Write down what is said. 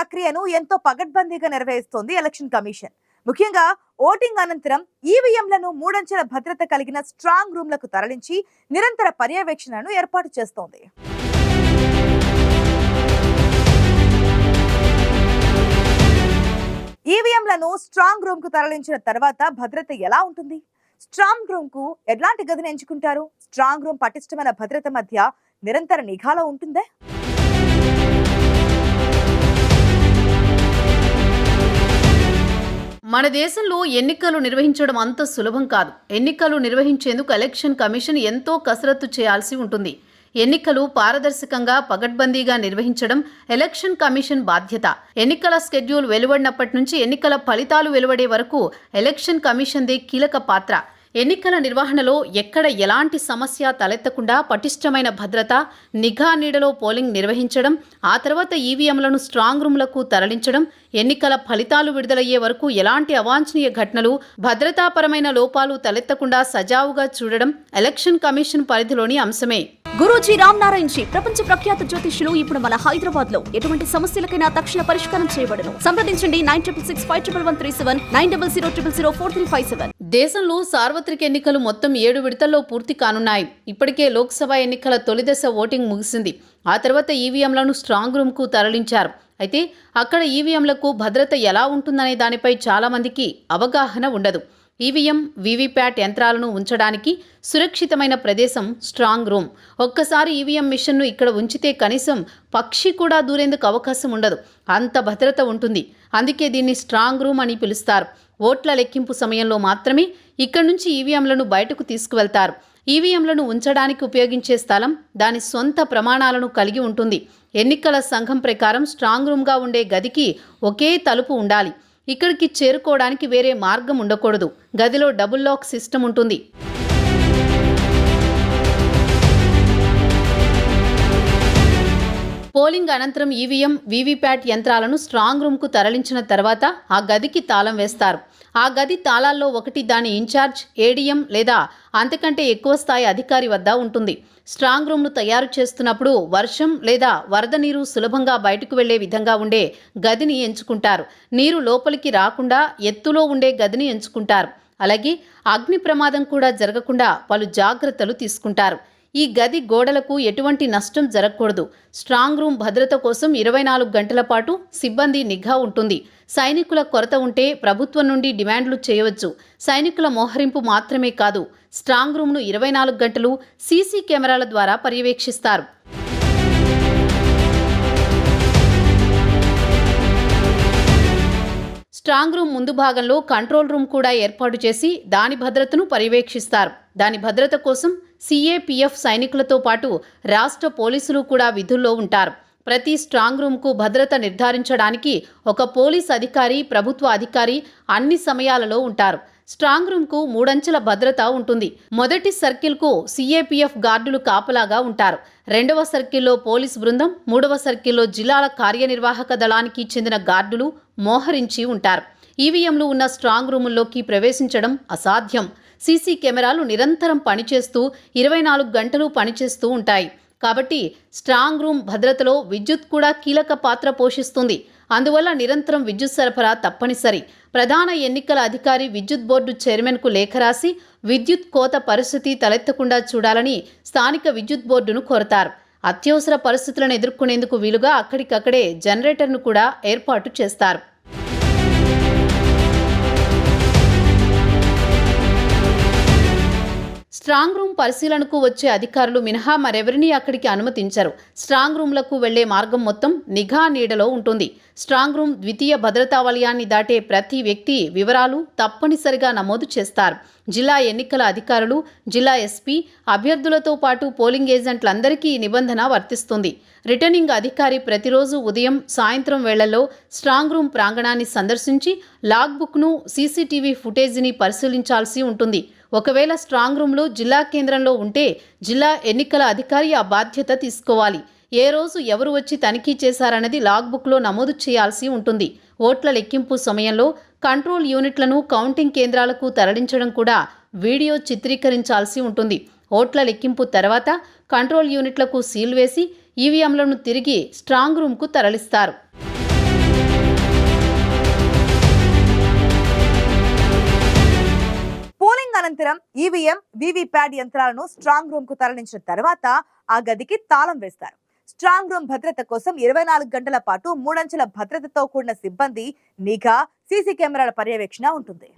ప్రక్రియను ఎంతో పగడ్బందీగా నిర్వహిస్తోంది ఎలక్షన్ కమిషన్. ముఖ్యంగా ఓటింగ్ అనంతరం ఈవీఎంలను మూడంచెల భద్రత కలిగిన స్ట్రాంగ్ రూమ్లకు తరలించి నిరంతర పర్యవేక్షణను ఏర్పాటు చేస్తోంది. ఈవీఎంలను స్ట్రాంగ్ రూమ్కు తరలించిన తర్వాత భద్రత ఎలా ఉంటుంది? స్ట్రాంగ్ రూమ్కు ఎలాంటి గదిని ఎంచుకుంటారు? స్ట్రాంగ్ రూమ్ పటిష్టమైన భద్రత మధ్య నిరంతర నిఘాలో ఉంటుందే? మన దేశంలో ఎన్నికలు నిర్వహించడం అంత సులభం కాదు. ఎన్నికలు నిర్వహించేందుకు ఎలక్షన్ కమిషన్ ఎంతో కసరత్తు చేయాల్సి ఉంటుంది. ఎన్నికలు పారదర్శకంగా పగడ్బందీగా నిర్వహించడం ఎలక్షన్ కమిషన్ బాధ్యత. ఎన్నికల స్కెడ్యూల్ వెలువడినప్పటి నుంచి ఎన్నికల ఫలితాలు వెలువడే వరకు ఎలక్షన్ కమిషన్దే కీలక పాత్ర. ఎన్నికల నిర్వహణలో ఎక్కడ ఎలాంటి సమస్య తలెత్తకుండా పటిష్టమైన భద్రత నిఘా నీడలో పోలింగ్ నిర్వహించడం ఆ తర్వాత ఈవీఎంలను స్ట్రాంగ్ రూమ్లకు తరలించడం ఎన్నికల ఫలితాలు విడుదలయ్యే వరకు ఎలాంటి అవాంఛనీయ ఘటనలు భద్రతాపరమైన లోపాలు తలెత్తకుండా సజావుగా చూడడం ఎలక్షన్ కమిషన్ పరిధిలోని అంశమే. గురూజీ రామ్ నారాయణ్ జీ ప్రపంచ ప్రఖ్యాత జ్యోతిష్యులు ఇప్పుడు మన హైదరాబాద్లో ఎటువంటి సమస్యలకైనా తక్షణ పరిష్కారం చేయబడను. సంప్రదించండి nine triple six five triple one three seven nine double zero triple zero four three five seven. దేశంలో సార్వత్రిక ఎన్నికలు మొత్తం ఏడు విడతల్లో పూర్తి కానున్నాయి. ఇప్పటికే లోక్సభ ఎన్నికల తొలిదశ ఓటింగ్ ముగిసింది. ఆ తర్వాత ఈవీఎంలను స్ట్రాంగ్ రూమ్కు తరలించారు. అయితే అక్కడ ఈవీఎంలకు భద్రత ఎలా ఉంటుందనే దానిపై చాలామందికి అవగాహన ఉండదు. ఈవీఎం వీవీప్యాట్ యంత్రాలను ఉంచడానికి సురక్షితమైన ప్రదేశం స్ట్రాంగ్ రూమ్. ఒక్కసారి ఈవీఎం మిషన్ను ఇక్కడ ఉంచితే కనీసం పక్షి కూడా దూరేందుకు అవకాశం ఉండదు. అంత భద్రత ఉంటుంది. అందుకే దీన్ని స్ట్రాంగ్ రూమ్ అని పిలుస్తారు. ఓట్ల లెక్కింపు సమయంలో మాత్రమే ఇక్కడి నుంచి ఈవీఎంలను బయటకు తీసుకువెళ్తారు. ఈవీఎంలను ఉంచడానికి ఉపయోగించే స్థలం దాని సొంత ప్రమాణాలను కలిగి ఉంటుంది. ఎన్నికల సంఘం ప్రకారం స్ట్రాంగ్ రూమ్గా ఉండే గదికి ఒకే తలుపు ఉండాలి. ఇక్కడికి చేరుకోవడానికి వేరే మార్గం ఉండకూడదు. గదిలో డబుల్ లాక్ సిస్టమ్ ఉంటుంది. పోలింగ్ అనంతరం ఈవీఎం వీవీప్యాట్ యంత్రాలను స్ట్రాంగ్ రూమ్కు తరలించిన తర్వాత ఆ గదికి తాళం వేస్తారు. ఆ గది తాళాల్లో ఒకటి దాని ఇన్ఛార్జ్ ఏడీఎం లేదా అంతకంటే ఎక్కువ స్థాయి అధికారి వద్ద ఉంటుంది. స్ట్రాంగ్ రూమ్ను తయారు చేస్తున్నప్పుడు వర్షం లేదా వరద నీరు సులభంగా బయటకు వెళ్ళే విధంగా ఉండే గదిని ఎంచుకుంటారు. నీరు లోపలికి రాకుండా ఎత్తులో ఉండే గదిని ఎంచుకుంటారు. అలాగే అగ్ని ప్రమాదం కూడా జరగకుండా పలు జాగ్రత్తలు తీసుకుంటారు. ఈ గది గోడలకు ఎటువంటి నష్టం జరగకూడదు. స్ట్రాంగ్ రూమ్ భద్రత కోసం ఇరవై నాలుగు గంటల పాటు సిబ్బంది నిఘా ఉంటుంది. సైనికుల కొరత ఉంటే ప్రభుత్వం నుండి డిమాండ్లు చేయవచ్చు. సైనికుల మోహరింపు మాత్రమే కాదు స్ట్రాంగ్ రూమ్ను ఇరవై నాలుగు గంటలు సీసీ కెమెరాల ద్వారా పర్యవేక్షిస్తారు. స్ట్రాంగ్ రూమ్ ముందు భాగంలో కంట్రోల్ రూమ్ కూడా ఏర్పాటు చేసి దాని భద్రతను పర్యవేక్షిస్తారు. దాని భద్రత కోసం సిఏపిఎఫ్ సైనికులతో పాటు రాష్ట్ర పోలీసులు కూడా విధుల్లో ఉంటారు. ప్రతి స్ట్రాంగ్ రూమ్కు భద్రత నిర్ధారించడానికి ఒక పోలీస్ అధికారి ప్రభుత్వ అధికారి అన్ని సమయాలలో ఉంటారు. స్ట్రాంగ్ రూమ్కు మూడంచెల భద్రత ఉంటుంది. మొదటి సర్కిల్కు సిఏపిఎఫ్ గార్డులు కాపలాగా ఉంటారు. రెండవ సర్కిల్లో పోలీస్ బృందం మూడవ సర్కిల్లో జిల్లాల కార్యనిర్వాహక దళానికి చెందిన గార్డులు మోహరించి ఉంటారు. ఈవీఎంలు ఉన్న స్ట్రాంగ్ రూముల్లోకి ప్రవేశించడం అసాధ్యం. సీసీ కెమెరాలు నిరంతరం పనిచేస్తూ ఇరవై నాలుగు గంటలు పనిచేస్తూ ఉంటాయి. కాబట్టి స్ట్రాంగ్ రూమ్ భద్రతలో విద్యుత్ కూడా కీలక పాత్ర పోషిస్తుంది. అందువల్ల నిరంతరం విద్యుత్ సరఫరా తప్పనిసరి. ప్రధాన ఎన్నికల అధికారి విద్యుత్ బోర్డు చైర్మన్కు లేఖ రాసి విద్యుత్ కోత పరిస్థితి తలెత్తకుండా చూడాలని స్థానిక విద్యుత్ బోర్డును కోరతారు. అత్యవసర పరిస్థితులను ఎదుర్కొనేందుకు వీలుగా అక్కడికక్కడే జనరేటర్ను కూడా ఏర్పాటు చేస్తారు. స్ట్రాంగ్ రూమ్ పరిశీలనకు వచ్చే అధికారులు మినహా మరెవరినీ అక్కడికి అనుమతించరు. స్ట్రాంగ్ రూమ్లకు వెళ్ళే మార్గం మొత్తం నిఘా నీడలో ఉంటుంది. స్ట్రాంగ్ రూమ్ ద్వితీయ భద్రతా వలయాన్ని దాటే ప్రతి వ్యక్తి వివరాలు తప్పనిసరిగా నమోదు చేస్తారు. జిల్లా ఎన్నికల అధికారులు జిల్లా ఎస్పీ అభ్యర్థులతో పాటు పోలింగ్ ఏజెంట్లందరికీ ఈ నిబంధన వర్తిస్తుంది. రిటర్నింగ్ అధికారి ప్రతిరోజు ఉదయం సాయంత్రం వేళల్లో స్ట్రాంగ్ రూమ్ ప్రాంగణాన్ని సందర్శించి లాగ్ బుక్ను సీసీటీవీ ఫుటేజీని పరిశీలించాల్సి ఉంటుంది. ఒకవేళ స్ట్రాంగ్ రూమ్లు జిల్లా కేంద్రంలో ఉంటే జిల్లా ఎన్నికల అధికారి ఆ బాధ్యత తీసుకోవాలి. ఏ రోజు ఎవరు వచ్చి తనిఖీ చేశారన్నది లాగ్బుక్లో నమోదు చేయాల్సి ఉంటుంది. ఓట్ల లెక్కింపు సమయంలో కంట్రోల్ యూనిట్లను కౌంటింగ్ కేంద్రాలకు తరలించడం కూడా వీడియో చిత్రీకరించాల్సి ఉంటుంది. ఓట్ల లెక్కింపు తర్వాత కంట్రోల్ యూనిట్లకు సీల్ వేసి ఈవీఎంలను తిరిగి స్ట్రాంగ్ రూమ్కు తరలిస్తారు. పోలింగ్ అనంతరం ఈవీఎం వీవీప్యాట్ యంత్రాలను స్ట్రాంగ్ రూమ్కు తరలించిన తర్వాత ఆ గదికి తాళం వేస్తారు. స్ట్రాంగ్ రూమ్ భద్రత కోసం ఇరవై నాలుగు గంటల పాటు మూడంచెల భద్రతతో కూడిన సిబ్బంది నిఘా సీసీ కెమెరాల పర్యవేక్షణ ఉంటుంది.